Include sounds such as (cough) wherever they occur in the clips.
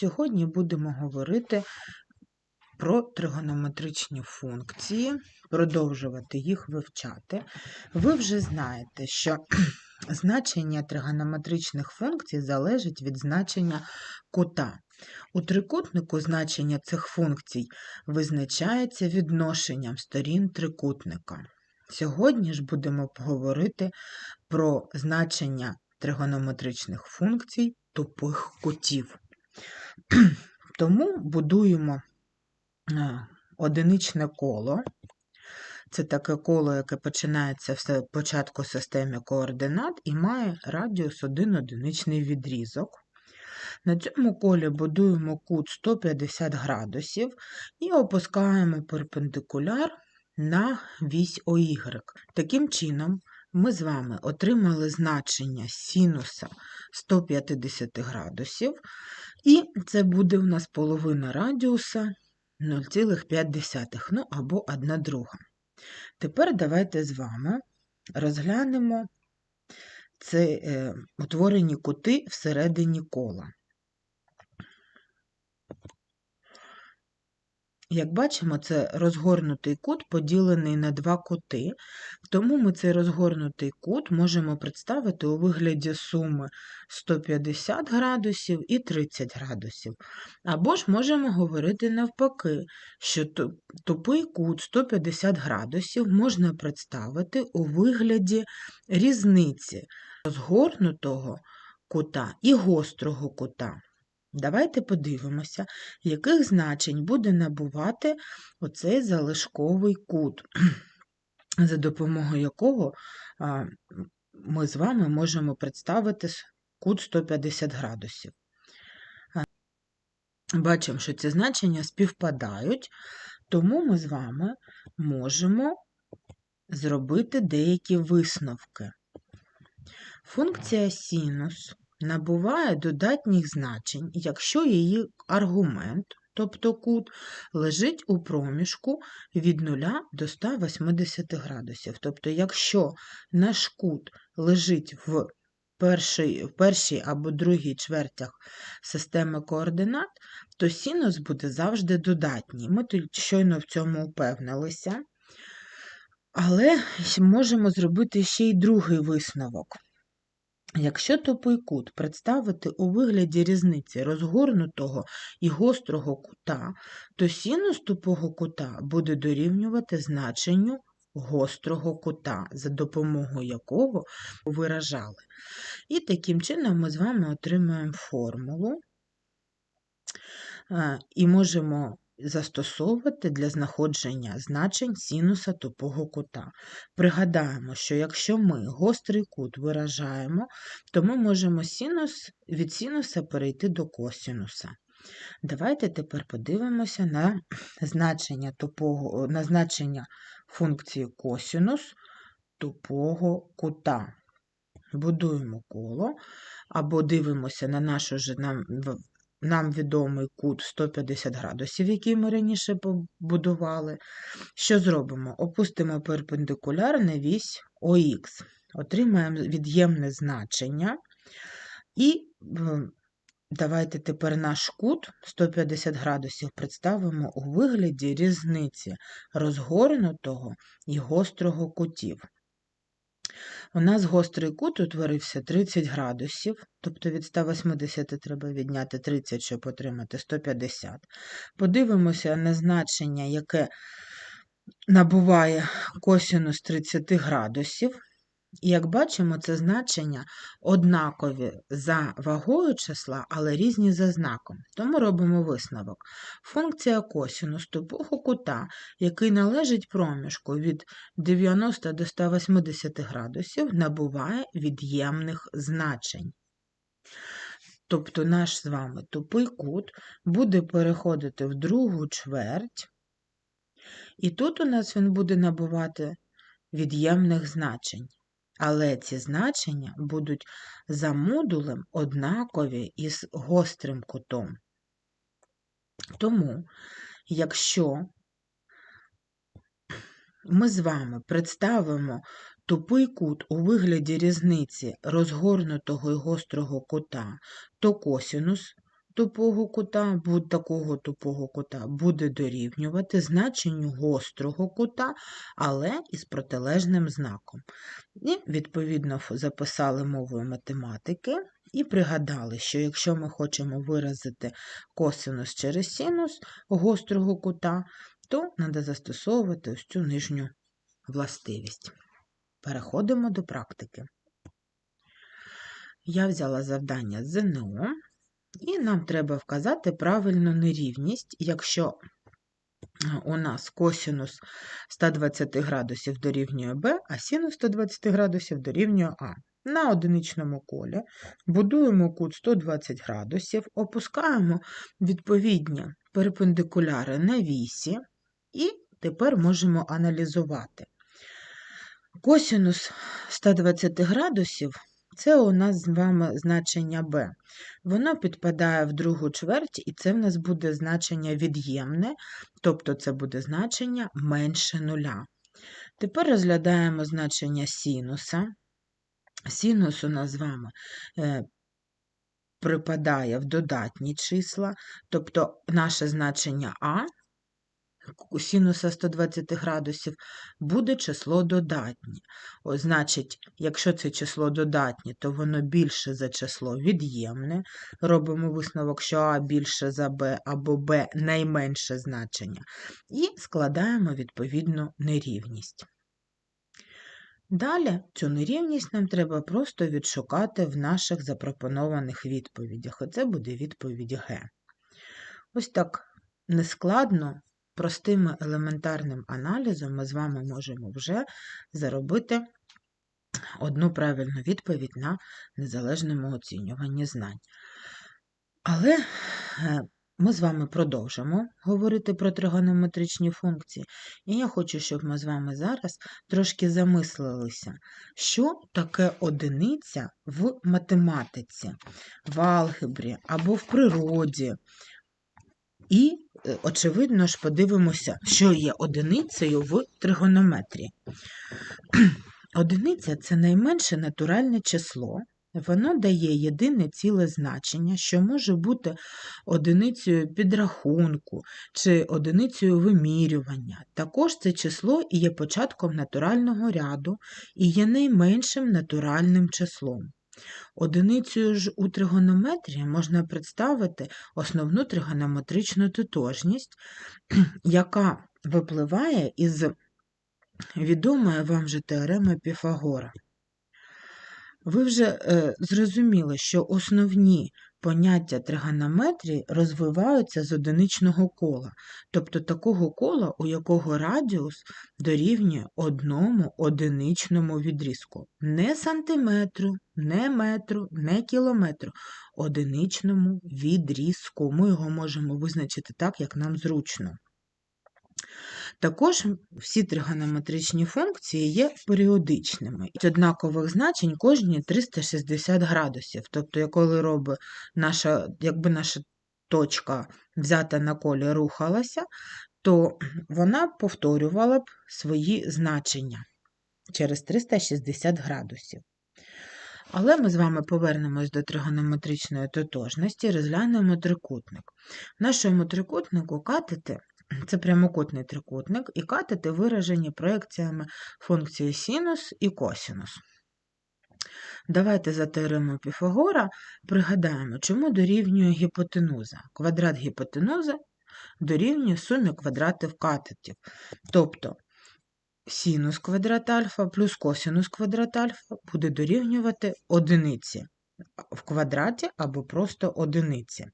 Сьогодні будемо говорити про тригонометричні функції, продовжувати їх вивчати. Ви вже знаєте, що (clears throat) значення тригонометричних функцій залежить від значення кута. У трикутнику значення цих функцій визначається відношенням сторін трикутника. Сьогодні ж будемо говорити про значення тригонометричних функцій тупих кутів. Тому будуємо е, одиничне коло. Це таке коло, яке починається в початку системи координат і має радіус 1 одиничний відрізок. На цьому колі будуємо кут 150 градусів і опускаємо перпендикуляр на вісь ОY. Таким чином, ми з вами отримали значення синуса 150 градусів, і це буде у нас половина радіуса 0,5, ну або 1 друга. Тепер давайте з вами розглянемо це е, утворені кути всередині кола. Як бачимо, це розгорнутий кут поділений на два кути, тому ми цей розгорнутий кут можемо представити у вигляді суми 150 градусів і 30 градусів. Або ж можемо говорити навпаки, що тупий кут 150 градусів можна представити у вигляді різниці розгорнутого кута і гострого кута. Давайте подивимося, яких значень буде набувати оцей залишковий кут, (clears throat) за допомогою якого ми з вами можемо представити кут 150 градусів. Бачимо, що ці значення співпадають, тому ми з вами можемо зробити деякі висновки. Функція синус набуває додатніх значень, якщо її аргумент, тобто кут, лежить у проміжку від 0 до 180 градусів. Тобто, якщо наш кут лежить в першій, в першій або другій чвертях системи координат, то синус буде завжди додатній. Ми тут щойно в цьому упевнилися. Але можемо зробити ще й другий висновок. Якщо тупий кут представити у вигляді різниці розгорнутого і гострого кута, то синус тупого кута буде дорівнювати значенню гострого кута, за допомогою якого виражали. І таким чином ми з вами отримуємо формулу і можемо застосовувати для знаходження значень синуса тупого кута. Пригадаємо, що якщо ми гострий кут виражаємо, то ми можемо синус, від синуса перейти до косинуса. Давайте тепер подивимося на значення тупого, на значення функції косинус тупого кута. Будуємо коло, або дивимося на нашу ж нам нам відомий кут 150 градусів, який ми раніше побудували. Що зробимо? Опустимо перпендикуляр на вісь ОХ, отримаємо від'ємне значення. І давайте тепер наш кут 150 градусів представимо у вигляді різниці розгорнутого і гострого кутів. У нас гострий кут утворився 30 градусів, тобто від 180 треба відняти 30, щоб отримати 150. Подивимося на значення, яке набуває косинус 30 градусів. І як бачимо, це значення однакові за вагою числа, але різні за знаком. Тому робимо висновок. Функція косінус тупого кута, який належить проміжку від 90 до 180 градусів, набуває від'ємних значень. Тобто наш з вами тупий кут буде переходити в другу чверть, і тут у нас він буде набувати від'ємних значень але ці значення будуть за модулем однакові із гострим кутом. Тому, якщо ми з вами представимо тупий кут у вигляді різниці розгорнутого і гострого кута, то косінус тупого кута, будь такого тупого кута буде дорівнювати значенню гострого кута, але із протилежним знаком. І, відповідно, записали мовою математики і пригадали, що якщо ми хочемо виразити косинус через синус гострого кута, то треба застосовувати ось цю нижню властивість. Переходимо до практики. Я взяла завдання ЗНО, і нам треба вказати правильну нерівність, якщо е, у нас косинус 120 градусів дорівнює b, а синус 120 градусів дорівнює а. На одиничному колі будуємо кут 120 градусів, опускаємо відповідні перпендикуляри на вісі, і тепер можемо аналізувати. Косинус 120 градусів це у нас з вами значення b. Воно підпадає в другу чверть, і це в нас буде значення від'ємне, тобто це буде значення менше нуля. Тепер розглядаємо значення синуса. Синус у нас з вами е, припадає в додатні числа, тобто наше значення а синуса 120 градусів буде число додатнє. О, значить, якщо це число додатнє, то воно більше за число від'ємне. Робимо висновок, що А більше за Б або Б найменше значення. І складаємо відповідну нерівність. Далі цю нерівність нам треба просто відшукати в наших запропонованих відповідях. Оце буде відповідь Г. Ось так нескладно, простим елементарним аналізом ми з вами можемо вже заробити одну правильну відповідь на незалежному оцінюванні знань. Але е, ми з вами продовжимо говорити про тригонометричні функції, і я хочу, щоб ми з вами зараз трошки замислилися, що таке одиниця в математиці, в алгебрі або в природі. І, е, очевидно ж, подивимося, що є одиницею в тригонометрії. (clears throat) Одиниця це найменше натуральне число. Воно дає єдине ціле значення, що може бути одиницею підрахунку чи одиницею вимірювання. Також це число і є початком натурального ряду і є найменшим натуральним числом. Одиницею ж у тригонометрії можна представити основну тригонометричну тотожність, (clears throat) яка випливає із відомої вам вже теореми Піфагора. Ви вже е, зрозуміли, що основні поняття тригонометрії розвиваються з одиничного кола, тобто такого кола, у якого радіус дорівнює одному одиничному відрізку. Не сантиметру, не метру, не кілометру, одиничному відрізку. Ми його можемо визначити так, як нам зручно. Також всі тригонометричні функції є періодичними. З однакових значень кожні 360 градусів. Тобто, коли робить наша, якби наша точка взята на колі рухалася, то вона повторювала б свої значення через 360 градусів. Але ми з вами повернемось до тригонометричної тотожності, розглянемо трикутник. В нашому трикутнику катети це прямокутний трикутник, і катети виражені проекціями функції синус і косинус. Давайте за теоремою Піфагора пригадаємо, чому дорівнює гіпотенуза. Квадрат гіпотенузи дорівнює сумі квадратів катетів. Тобто синус квадрат альфа плюс косинус квадрат альфа буде дорівнювати одиниці в квадраті або просто одиниці.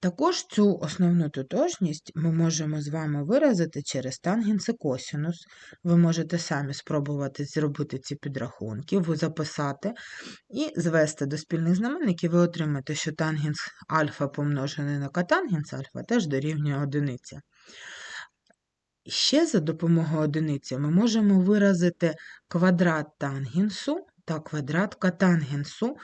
Також цю основну тотожність ми можемо з вами виразити через тангенс і косинус. Ви можете самі спробувати зробити ці підрахунки, записати і звести до спільних знаменників, ви отримаєте, що тангенс альфа помножений на котангенс альфа теж дорівнює одиниці. Ще за допомогою одиниці ми можемо виразити квадрат тангенсу та квадрат котангенсу,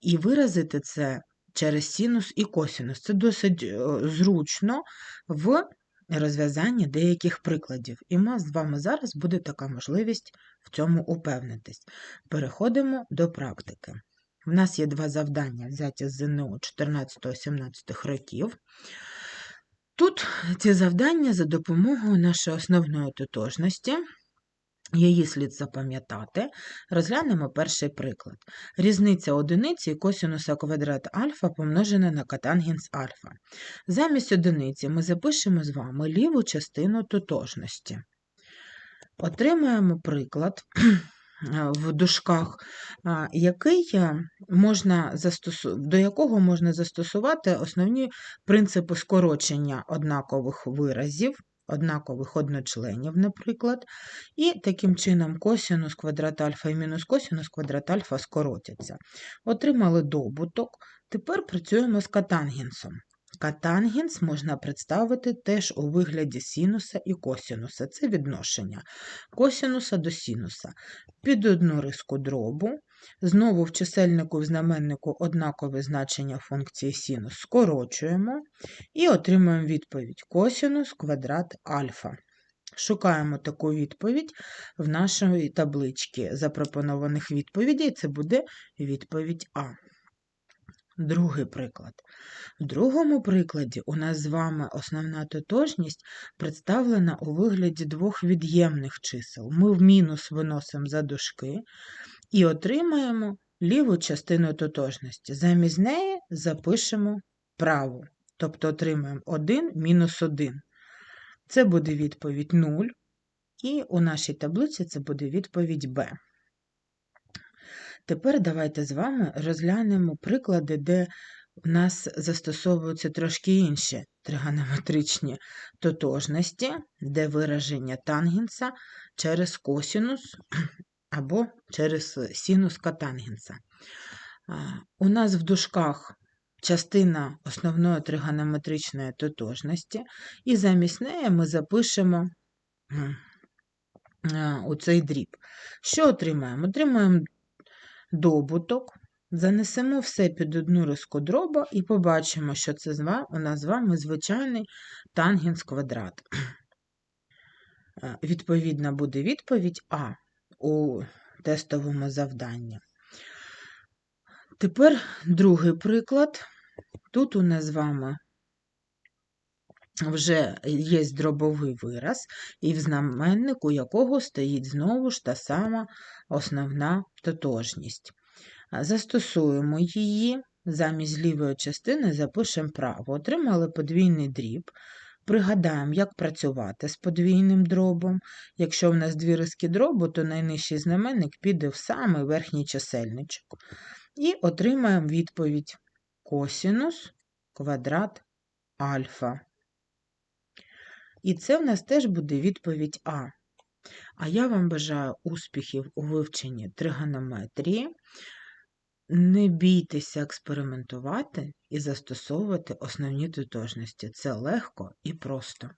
і виразити це через синус і косинус. Це досить е, зручно в розв'язанні деяких прикладів. І у нас з вами зараз буде така можливість в цьому упевнитись. Переходимо до практики. В нас є два завдання, взяті з ЗНО 14-17 років. Тут ці завдання за допомогою нашої основної тотожності. Її слід запам'ятати. Розглянемо перший приклад. Різниця одиниці і косинуса квадрат альфа помножена на катангенс альфа. Замість одиниці ми запишемо з вами ліву частину тотожності. Отримаємо приклад (clears throat) в дужках, який е, можна застосу... до якого можна застосувати основні принципи скорочення однакових виразів, однакових одночленів, наприклад, і таким чином косінус квадрат альфа і мінус косінус квадрат альфа скоротяться. Отримали добуток, тепер працюємо з катангенсом. Катангенс можна представити теж у вигляді синуса і косінуса. Це відношення косінуса до синуса. Під одну риску дробу. Знову в чисельнику в знаменнику однакове значення функції синус скорочуємо і отримуємо відповідь косінус квадрат альфа. Шукаємо таку відповідь в нашій табличці запропонованих відповідей. Це буде відповідь А. Другий приклад. В другому прикладі у нас з вами основна тотожність представлена у вигляді двох від'ємних чисел. Ми в мінус виносимо за дужки і отримаємо ліву частину тотожності. Замість неї запишемо праву, тобто отримаємо 1 мінус 1. Це буде відповідь 0, і у нашій таблиці це буде відповідь Б. Тепер давайте з вами розглянемо приклади, де в нас застосовуються трошки інші тригонометричні тотожності, де вираження тангенса через косінус або через синус катангенса. У нас в дужках частина основної тригонометричної тотожності, і замість неї ми запишемо у цей дріб. Що отримаємо? Отримаємо добуток, занесемо все під одну риску дроба і побачимо, що це у нас з вами звичайний тангенс квадрат. Відповідна буде відповідь А у тестовому завданні. Тепер другий приклад. Тут у нас з вами вже є дробовий вираз, і в знаменнику якого стоїть знову ж та сама основна тотожність. Застосуємо її, замість лівої частини запишемо право. Отримали подвійний дріб. Пригадаємо, як працювати з подвійним дробом. Якщо в нас дві риски дробу, то найнижчий знаменник піде в самий верхній чисельничок. І отримаємо відповідь косінус квадрат альфа. І це в нас теж буде відповідь А. А я вам бажаю успіхів у вивченні тригонометрії. Не бійтеся експериментувати і застосовувати основні тотожності. Це легко і просто.